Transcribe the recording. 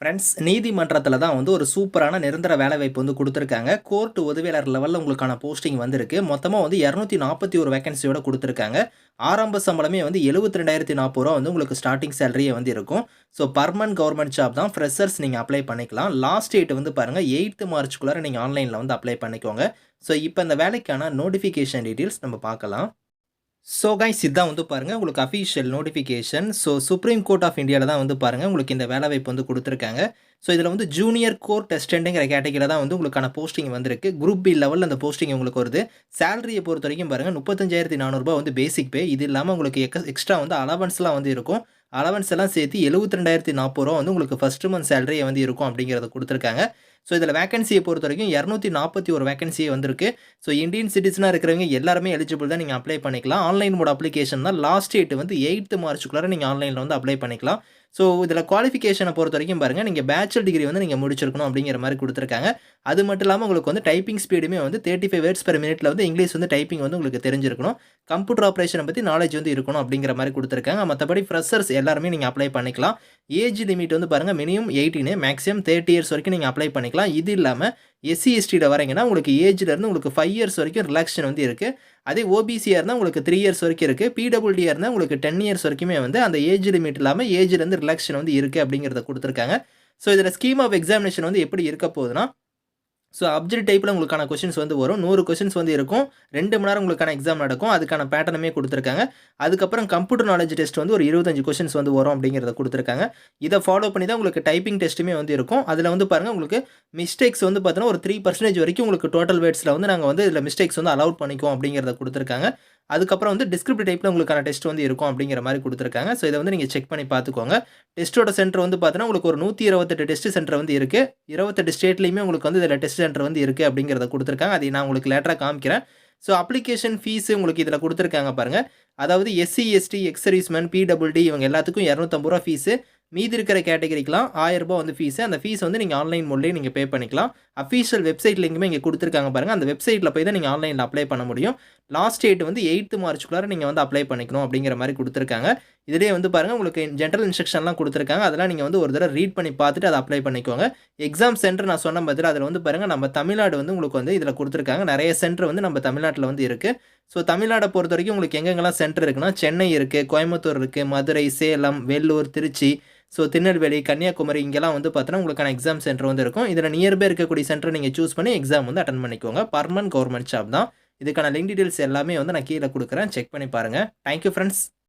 Friends நீதிமன்றத்தில் தான் வந்து ஒரு சூப்பரான நிரந்தர வேலைவாய்ப்பு வந்து கொடுத்துருக்காங்க. கோர்ட் உதவியாளர் லெவலில் உங்களுக்கான போஸ்டிங் வந்திருக்கு. மொத்தமாக வந்து இரநூத்தி நாற்பத்தி ஒரு வேகன்சியோட கொடுத்துருக்காங்க. ஆரம்ப சம்பளமே வந்து எழுபத்தி ரெண்டாயிரத்தி நாற்பது ரூபா வந்து உங்களுக்கு ஸ்டார்டிங் சேலரியே வந்து இருக்கும். ஸோ பர்மனன்ட் கவர்மெண்ட் ஜாப் தான். ஃப்ரெஷர்ஸ் நீங்கள் அப்ளை பண்ணிக்கலாம். லாஸ்ட் டேட் வந்து பாருங்கள் எயித்து மார்ச்சுக்குள்ளார நீங்கள் ஆன்லைனில் வந்து அப்ளை பண்ணிக்கோங்க. ஸோ இப்போ இந்த வேலைக்கான நோட்டிஃபிகேஷன் டீட்டெயில்ஸ் நம்ம பார்க்கலாம். ஸோ கைஸ் இதான் வந்து பாருங்கள் உங்களுக்கு official notification so supreme court of இந்தியாவில் தான் வந்து பாருங்கள் உங்களுக்கு இந்த வேலைவாய்ப்பு வந்து கொடுத்துருக்காங்க. ஸோ இதில் வந்து ஜூனியர் கோர்ட் டெஸ்டண்ட்டுங்கிற கேட்டகரியில் தான் வந்து உங்களுக்கான போஸ்டிங் வந்திருக்கு. குரூப் பி லெவலில் அந்த போஸ்டிங் உங்களுக்கு வருது. சேலரியை பொறுத்த வரைக்கும் பாருங்கள் முப்பத்தஞ்சாயிரத்தி நானூறுபா வந்து பேசிக் பே இது இல்லாமல் உங்களுக்கு எக்ஸ் எக்ஸ்ட்ரா வந்து அலவன்ஸ்லாம் வந்து இருக்கும். அலவன்ஸ் எல்லாம் சேர்த்து எழுபத்தி ரெண்டாயிரத்தி நாற்பது ரூபா வந்து உங்களுக்கு ஃபஸ்ட்டு மந்த் சேலரியை வந்து இருக்கும் அப்படிங்கிறத கொடுத்துருக்காங்க. ஸோ இதில் வேகன்சியை பொறுத்த வரைக்கும் இரநூத்தி நாற்பத்தி ஒரு வேகன்சியே வந்திருக்கு. ஸோ இந்தியன் சிட்டிசனாக இருக்கிறவங்க எல்லாருமே எலிஜிபிள் தான் நீங்கள் அப்ளை பண்ணிக்கலாம். ஆன்லைன் மோட் அப்ளிகேஷன் தான் லாஸ்ட் டேட் வந்து எயித்து மார்ச்சுக்குள்ளார நீங்கள் ஆன்லைனில் வந்து அப்ளை பண்ணிக்கலாம். ஸோ இதில் குவாலிஃபிகேஷனை பொறுத்த வரைக்கும் பாருங்கள் நீங்கள் பேச்சுலர் டிகிரி வந்து நீங்கள் முடிச்சிருக்கணும் அப்படிங்கிற மாதிரி கொடுத்துருக்காங்க. அது மட்டும் இல்லாமல் உங்களுக்கு வந்து டைப்பிங் ஸ்பீடுமே வந்து தேர்ட்டி ஃபைவ் வேர்ட்ஸ் பெர் மினிட்ல வந்து இங்கிலீஷ் வந்து டைப்பிங் வந்து உங்களுக்கு தெரிஞ்சிருக்கணும். கம்ப்யூட்டர் ஆப்ரேஷனை பற்றி நாலேஜ் வந்து இருக்கணும் அப்படிங்கிற மாதிரி கொடுத்துருக்காங்க. மற்றபடி ஃப்ரெஷர்ஸ் எல்லாருமே நீங்கள் அப்ளை பண்ணிக்கலாம். ஏஜ் லிமிட் வந்து பாருங்கள் மினிமம் எயிட்டீனு மேக்ஸிமம் தேர்ட்டி இயர்ஸ் வரைக்கும் நீங்கள் அப்ளை பண்ணிக்கலாம். இது இல்லாமல் எஸ்சி எஸ்டியில் வரீங்கன்னா உங்களுக்கு ஏஜ்லேருந்து உங்களுக்கு ஃபைவ் இயர்ஸ் வரைக்கும் ரிலாக்ஷன் வந்து இருக்குது அதே ஓபிசியாக இருந்தால் உங்களுக்கு த்ரீ இயர்ஸ் வரைக்கும் இருக்குது பிடபிள்டியாக இருந்தால் உங்களுக்கு டென் இயர்ஸ் வரைக்குமே வந்து அந்த ஏஜ் லிமிட் இல்லாமல் ஏஜ்லேருந்து ரிலாக்ஷன் வந்து இருக்குது அப்படிங்கிறத கொடுத்துருக்காங்க. ஸோ இதில் ஸ்கீம் ஆஃப் எக்ஸாமினேஷன் வந்து எப்படி இருக்க போகுதுன்னா ஸோ அப்ஜெக்ட் டைப்பில் உங்களுக்கான கொஷின்ஸ் வந்து வரும். நூறு கொஷின்ஸ் வந்து இருக்கும். ரெண்டு மணி நேரம் உங்களுக்கான எக்ஸாம் நடக்கும். அதுக்கான பேட்டர்னுமே கொடுத்துருக்காங்க. அதுக்கப்புறம் கம்ப்யூட்டர் நாலேஜ் டெஸ்ட் வந்து ஒரு இருபத்தஞ்சு கொஷின்ஸ் வந்து வரும் அப்படிங்கிறத கொடுத்துருக்காங்க. இதை ஃபாலோ பண்ணி தான் உங்களுக்கு டைப்பிங் டெஸ்ட்டுமே வந்து இருக்கும். அதில் வந்து பாருங்கள் உங்களுக்கு மிஸ்டேக்ஸ் வந்து பார்த்தீங்கன்னா ஒரு த்ரீ பர்சன்டேஜ் வரைக்கும் உங்களுக்கு டோட்டல் வேர்ட்ஸில் வந்து நாங்கள் வந்து இதில் மிஸ்டேக்ஸ் வந்து அலவுட் பண்ணிக்குவோம் அப்படிங்கிறத கொடுத்துருக்காங்க. அதுக்கப்புறம் வந்து டிஸ்கிரிப்டிவ் டைப்பில் உங்களுக்கான டெஸ்ட் வந்து இருக்கும் அப்படிங்கிற மாதிரி கொடுத்துருக்காங்க. ஸோ இதை வந்து நீங்கள் செக் பண்ணி பார்த்துக்கோங்க. டெஸ்ட்டோட சென்டர் வந்து பார்த்தீங்கன்னா உங்களுக்கு ஒரு நூற்றி இருபத்தெட்டு டெஸ்ட் சென்டர் வந்து இருக்குது இருபத்தெட்டு ஸ்டேட்லேயுமே உங்களுக்கு வந்து இதில் டெஸ்ட் சென்டர் வந்து இருக்குது அப்படிங்கிறத கொடுத்துருக்காங்க. அதை நான் உங்களுக்கு லேட்டராக காமிக்கிறேன். ஸோ அப்ளிகேஷன் ஃபீஸ் உங்களுக்கு இதில் கொடுத்துருக்காங்க பாருங்கள் அதாவது எஸ்சி எஸ்டி எக்ஸர்வீஸ்மேன் பிடபிள்டி இவங்க எல்லாத்துக்கும் இரநூத்தம்பது ரூபா ஃபீஸு மீதி இருக்கிற கேட்டகரிக்கெலாம் ஆயிரரூபா வந்து ஃபீஸு அந்த ஃபீஸ் வந்து நீங்கள் ஆன்லைன் மூலியே நீங்கள் பே பண்ணிக்கலாம். அஃபீஷியல் வெப்சைட் லிங்குமே இங்கே கொடுத்துருக்காங்க பாருங்கள் அந்த வெப்சைட்டில் போய் தான் நீங்கள் ஆன்லைனில் அப்ளை பண்ண முடியும். லாஸ்ட் டேட் வந்து எயித்து மார்ச்சுக்குள்ளார நீங்கள் வந்து அப்ளை பண்ணிக்கணும் அப்படிங்கிற மாதிரி கொடுத்துருக்காங்க. இதிலே வந்து பாருங்கள் உங்களுக்கு ஜென்ரல் இன்ஸ்ட்ரக்ஷன்லாம் கொடுத்துருக்காங்க. அதெல்லாம் நீங்கள் வந்து ஒரு தடவை ரீட் பண்ணி பார்த்துட்டு அதை அப்ளை பண்ணிக்கோங்க. எக்ஸாம் சென்டர் நான் சொன்ன பதில் அதில் வந்து பாருங்கள் நம்ம தமிழ்நாடு வந்து உங்களுக்கு வந்து இதில் கொடுத்துருக்காங்க. நிறைய சென்டர் வந்து நம்ம தமிழ்நாட்டில் வந்து இருக்குது ஸோ தமிழ்நாடை பொறுத்த வரைக்கும் உங்களுக்கு எங்கெங்கெல்லாம் சென்டர் இருக்குன்னா சென்னை இருக்குது கோயம்புத்தூர் இருக்குது மதுரை சேலம் வெள்ளூர் திருச்சி ஸோ திருநெல்வேலி கன்னியாகுமரி இங்கெல்லாம் வந்து பார்த்தீங்கன்னா உங்களுக்கான எக்ஸாம் சென்டர் வந்து இருக்கும். இதில் நியர்பை இருக்கக்கூடிய சென்டர் நீங்கள் சூஸ் பண்ணி எக்ஸாம் வந்து அட்டன் பண்ணிக்கோங்க. பர்மனன்ட் கவர்மெண்ட் ஜாப் தான். இதுக்கான லிங்க் டீட்டெயில்ஸ் எல்லாமே வந்து நான் கீழே கொடுக்குறேன். செக் பண்ணி பாருங்கள் தேங்க்யூ ஃப்ரெண்ட்ஸ்